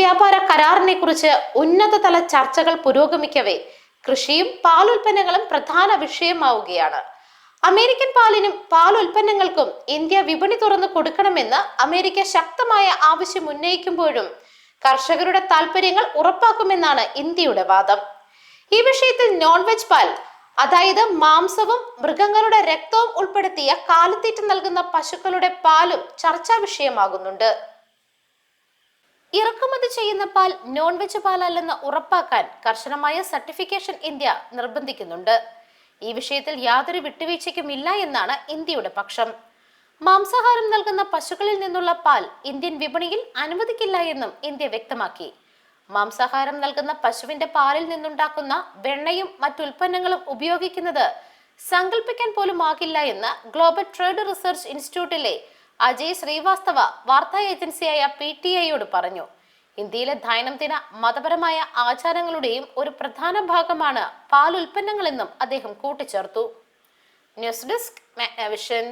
വ്യാപാര കരാറിനെ കുറിച്ച് ഉന്നതതല ചർച്ചകൾ പുരോഗമിക്കവേ കൃഷിയും പാലുൽപ്പന്നങ്ങളും പ്രധാന വിഷയമാവുകയാണ്. അമേരിക്കൻ പാലിനും പാലുൽപ്പന്നങ്ങൾക്കും ഇന്ത്യ വിപണി തുറന്നു കൊടുക്കണമെന്ന് അമേരിക്ക ശക്തമായ ആവശ്യം ഉന്നയിക്കുമ്പോഴും കർഷകരുടെ താല്പര്യങ്ങൾ ഉറപ്പാക്കുമെന്നാണ് ഇന്ത്യയുടെ വാദം. ഈ വിഷയത്തിൽ നോൺ വെജ് പാൽ അതായത് മാംസവും മൃഗങ്ങളുടെ രക്തവും ഉൾപ്പെടുത്തിയ കാലിത്തീറ്റ നൽകുന്ന പശുക്കളുടെ പാലും ചർച്ചാ വിഷയമാകുന്നുണ്ട്. ഇറക്കുമതി ചെയ്യുന്ന പാൽ നോൺ വെജ് പാലല്ലെന്ന് ഉറപ്പാക്കാൻ കർശനമായ സർട്ടിഫിക്കേഷൻ ഇന്ത്യ നിർബന്ധിക്കുന്നുണ്ട്. ഈ വിഷയത്തിൽ യാതൊരു വിട്ടുവീഴ്ചയ്ക്കും ഇല്ല എന്നാണ് ഇന്ത്യയുടെ പക്ഷം. മാംസാഹാരം നൽകുന്ന പശുക്കളിൽ നിന്നുള്ള പാൽ ഇന്ത്യൻ വിപണിയിൽ അനുവദിക്കില്ല എന്നും ഇന്ത്യ വ്യക്തമാക്കി. മാംസാഹാരം നൽകുന്ന പശുവിന്റെ പാലിൽ നിന്നുണ്ടാക്കുന്ന വെണ്ണയും മറ്റുൽപ്പന്നങ്ങളും ഉപയോഗിക്കുന്നത് സങ്കല്പിക്കാൻ പോലും ആകില്ല എന്ന് ഗ്ലോബൽ ട്രേഡ് റിസർച്ച് ഇൻസ്റ്റിറ്റ്യൂട്ടിലെ അജയ് ശ്രീവാസ്തവ വാർത്താ ഏജൻസിയായ പി ടി ഐയോട് പറഞ്ഞു. ഇന്ത്യയിലെ ദൈനംദിന മതപരമായ ആചാരങ്ങളുടെയും ഒരു പ്രധാന ഭാഗമാണ് പാൽ ഉൽപ്പന്നങ്ങളെന്നും അദ്ദേഹം കൂട്ടിച്ചേർത്തു. News desk Magnavision.